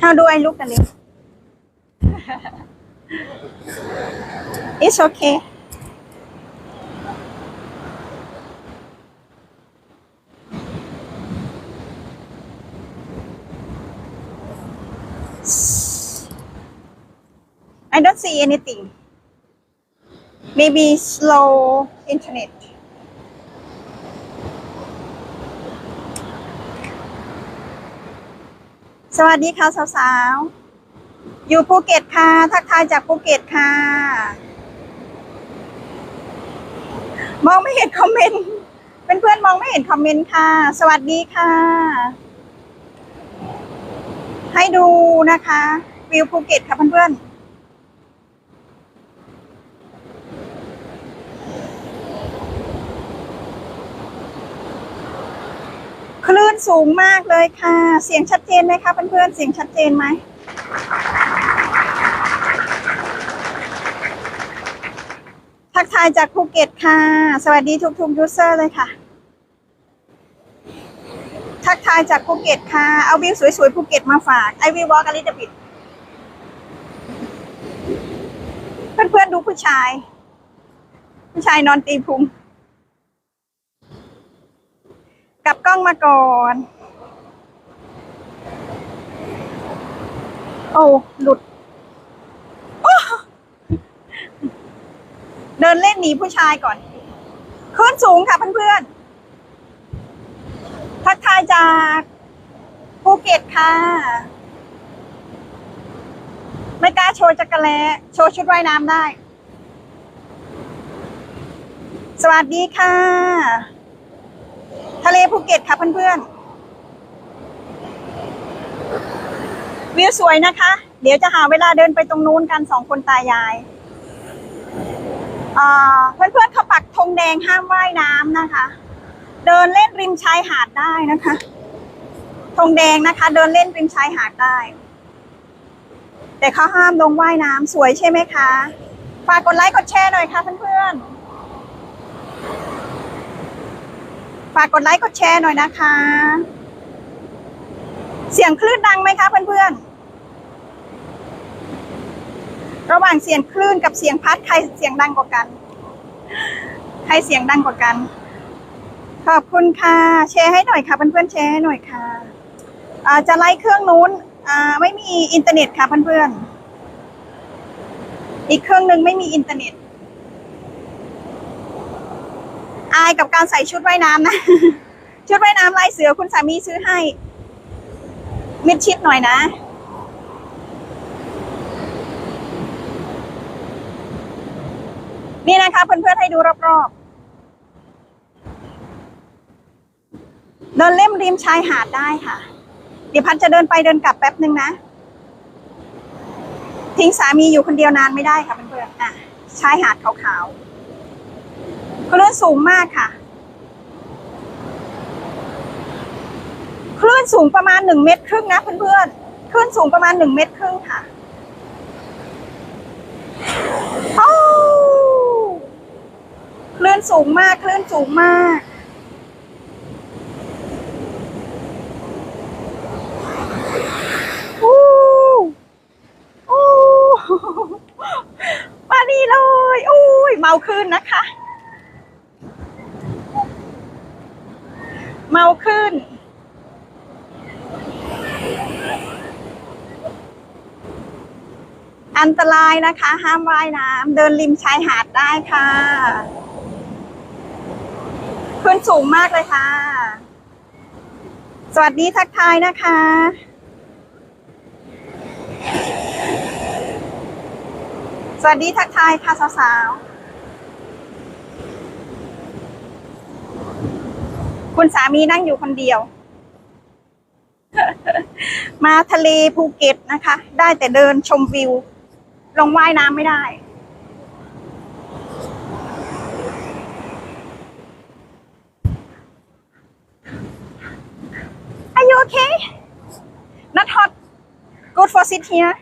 How do I look at it? It's okay. I don't see anything. Maybe slow internet. สวัสดีค่ะสาวๆ อยู่ภูเก็ตค่ะ ทักทายจากภูเก็ตค่ะ มองไม่เห็นคอมเมนต์เป็นเพื่อนๆมองไม่เห็นคอมเมนต์ค่ะ สวัสดีค่ะ ให้ดูนะคะ วิวภูเก็ตค่ะเพื่อนๆ คลื่น สูงมากเลยค่ะ เสียงชัดเจนไหมคะเพื่อนๆ เสียงชัดเจนไหม ทักทายจากภูเก็ตค่ะ สวัสดีทุกๆยูเซอร์เลยค่ะ ทักทายจากภูเก็ตค่ะ เอาวิวสวยๆภูเก็ตมาฝาก I will walk a little bit เพื่อนๆดูผู้ชาย ผู้ชายนอนตีพุง กลับกล้องมาก่อน โอ้หลุด เดินเล่นหนีผู้ชายก่อน ขึ้นสูงค่ะเพื่อนๆ ทักทายจากภูเก็ตค่ะ ไม่กล้าโชว์จักรแลโชว์ชุดว่ายน้ำได้ สวัสดีค่ะ ทะเลภูเก็ตค่ะเพื่อนๆ วิวสวยนะคะ เดี๋ยวจะหาเวลาเดินไปตรงนู้นกันสองคนตายายอ่าเพื่อนๆเขาปักธงแดงห้ามว่ายน้ำนะคะ เดินเล่นริมชายหาดได้นะคะธงแดงนะคะ เดินเล่นริมชายหาดได้ แต่เขาห้ามลงว่ายน้ำสวยใช่ไหมคะ ฝากกดไลค์กดแชร์หน่อยค่ะเพื่อนๆ ฝากกดไลค์กดแชร์หน่อยนะคะ เสียงคลื่นดังไหมคะเพื่อนๆ ระหว่างเสียงคลื่นกับเสียงพัดใครเสียงดังกว่ากัน ใครเสียงดังกว่ากัน ขอบคุณค่ะ แชร์ให้หน่อยค่ะเพื่อนๆแชร์ให้หน่อยค่ะอาจะไล่เครื่องนู้นไม่มีอินเทอร์เน็ตค่ะเพื่อนๆ อีกเครื่องหนึ่งไม่มีอินเทอร์เน็ต อายกับการใส่ชุดว่ายน้ำนะ ชุดว่ายน้ำลายเสือคุณสามีซื้อให้ มิดชิดหน่อยนะ นี่นะคะเพื่อนๆให้ดูรอบๆ เดินเล่มริมชายหาดได้ค่ะ เดี๋ยวพันจะเดินไปเดินกลับแป๊บหนึ่งนะ ทิ้งสามีอยู่คนเดียวนานไม่ได้ค่ะเพื่อนๆอะชายหาดขาวๆ คลื่นสูงมากค่ะ คลื่นสูงประมาณหนึ่งเมตรครึ่งนะเพื่อนๆ คลื่นสูงประมาณหนึ่งเมตรครึ่งค่ะโอ้คลื่นสูงมาก คลื่นสูงมากอู้อู้มาดีเลยอุ้ยเมาขึ้นนะคะ เมาขึ้น อันตรายนะคะ ห้ามว่ายน้ำเดินริมชายหาดได้ค่ะ ขึ้นสูงมากเลยค่ะ สวัสดีทักทายนะคะสวัสดีทักทายค่ะสาวๆ คุณสามีนั่งอยู่คนเดียว มาทะเลภูเก็ตนะคะ ได้แต่เดินชมวิว ลงว่ายน้ำไม่ได้ Are you okay? Not hot. Good for sit here.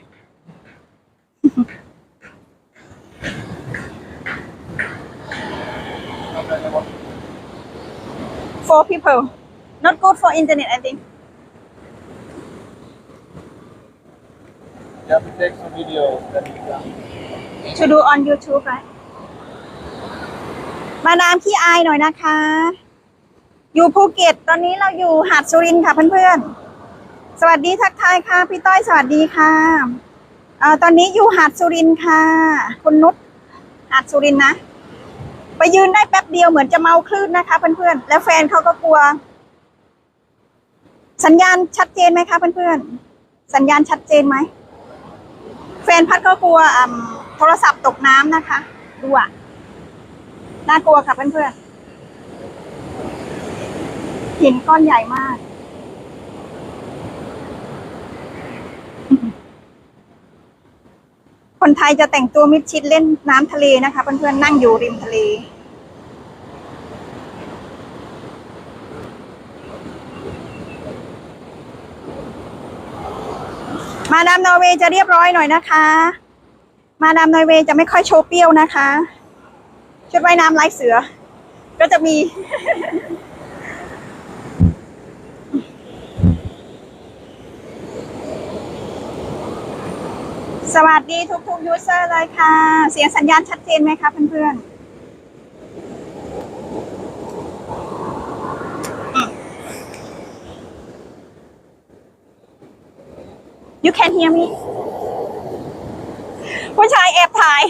Four people. Not good for internet, I think. You have to take some video. Then you can. to do on YouTube right มาดามขี้อายหน่อยนะคะ อยู่ภูเก็ต ตอนนี้เราอยู่หาดสุรินทร์ค่ะเพื่อนๆ สวัสดีทักทายค่ะ พี่ต้อยสวัสดีค่ะเอ่อตอนนี้อยู่หาดสุรินทร์ค่ะ คุณนุชหาดสุรินทร์นะ ไปยืนได้แป๊บเดียวเหมือนจะเมาคลื่นนะคะ เพื่อนๆ แล้วแฟนเขาก็กลัว สัญญาณชัดเจนไหมคะเพื่อนๆ สัญญาณชัดเจนไหม แฟนพัดก็กลัวอ่ำโทรศัพท์ตกน้ำนะคะ ดูอะ น่ากลัวค่ะเพื่อนๆ หินก้อนใหญ่มาก คนไทยจะแต่งตัวมิดชิดเล่นน้ำทะเลนะคะ เพื่อนๆนั่งอยู่ริมทะเล มาดามนอร์เวย์จะเรียบร้อยหน่อยนะคะ มาดามนอร์เวย์จะไม่ค่อยโชว์เปรี้ยวนะคะ ชุดว่ายน้ำลายเสือ ก็จะมี สวัสดีทุกๆยูเซอร์เลยค่ะ เสียงสัญญาณชัดเจนไหมคะเพื่อนๆ You can hear me ผู้ชายแอบถ่าย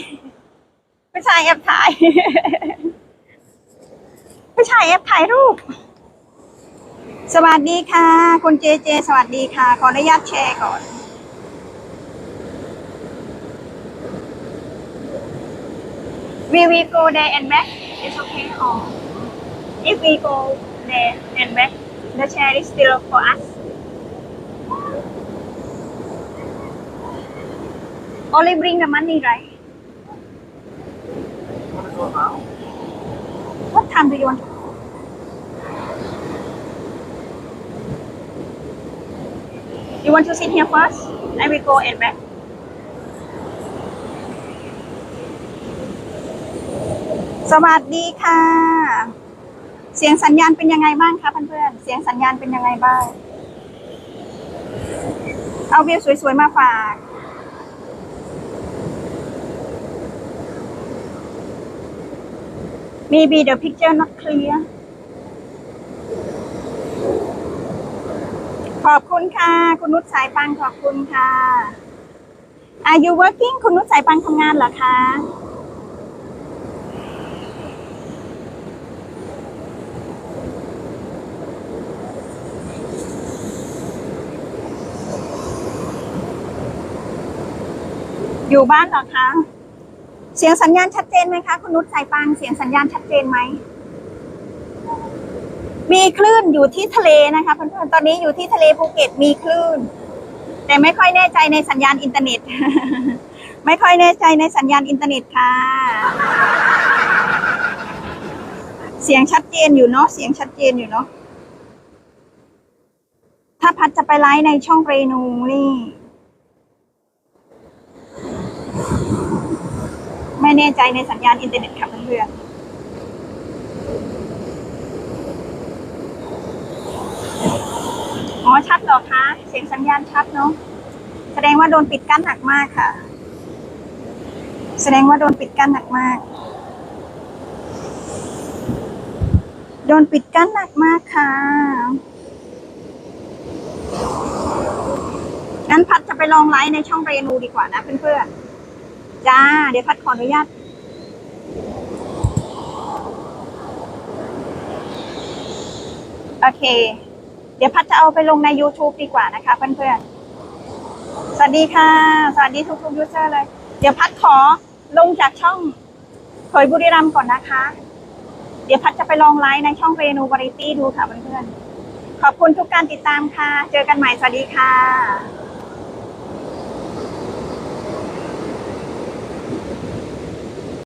ผู้ชายแอบถ่าย ผู้ชายแอบถ่ายรูป สวัสดีค่ะ คุณเจเจ สวัสดีค่ะ ขออนุญาตแชร์ก่อน We will go there and back. It's okay. Or if we go there and back, the chair is still for us. Only bring the money, right? What time do you want to? You want to sit here first? I will go and back. สวัสดีค่ะ เสียงสัญญาณเป็นยังไงบ้างคะเพื่อนๆ เสียงสัญญาณเป็นยังไงบ้าง เอาวิวสวยๆมาฝาก maybe the picture not clear ขอบคุณค่ะ คุณนุชสายปังขอบคุณค่ะ Are you working คุณนุชสายปังทำงานเหรอคะ อยู่บ้านเหรอคะ เสียงสัญญาณชัดเจนไหมคะ คุณนุชสายปังเสียงสัญญาณชัดเจนไหม มีคลื่นอยู่ที่ทะเลนะคะเพื่อนๆตอนนี้อยู่ที่ทะเลภูเก็ตมีคลื่น แต่ไม่ค่อยแน่ใจในสัญญาณอินเทอร์เน็ต ไม่ค่อยแน่ใจในสัญญาณอินเทอร์เน็ตค่ะ เสียงชัดเจนอยู่เนาะเสียงชัดเจนอยู่เนาะถ้าพัดจะไปไลฟ์ในช่องเรนูนี่ ไม่แน่ใจในสัญญาณอินเทอร์เน็ตค่ะเพื่อนๆ อ๋อ ชัดหรอคะ เสียงสัญญาณชัดเนาะ แสดงว่าโดนปิดกั้นหนักมากค่ะ แสดงว่าโดนปิดกั้นหนักมาก โดนปิดกั้นหนักมากค่ะงั้นพัดจะไปลองไลฟ์ในช่องเรนูดีกว่านะเพื่อนๆ จ้า เดี๋ยวพัดขออนุญาตโอเค เดี๋ยวพัดจะเอาไปลงใน YouTube ดีกว่านะคะเพื่อนๆ สวัสดีค่ะ สวัสดีทุกๆยูเซอร์เลย เดี๋ยวพัดขอลงจากช่องเผยบุรีรัมย์ก่อนนะคะ เดี๋ยวพัดจะไปลองไลฟ์ในช่องเรนูวาไรตี้ดูค่ะเพื่อนๆ ขอบคุณทุกการติดตามค่ะ เจอกันใหม่ สวัสดีค่ะ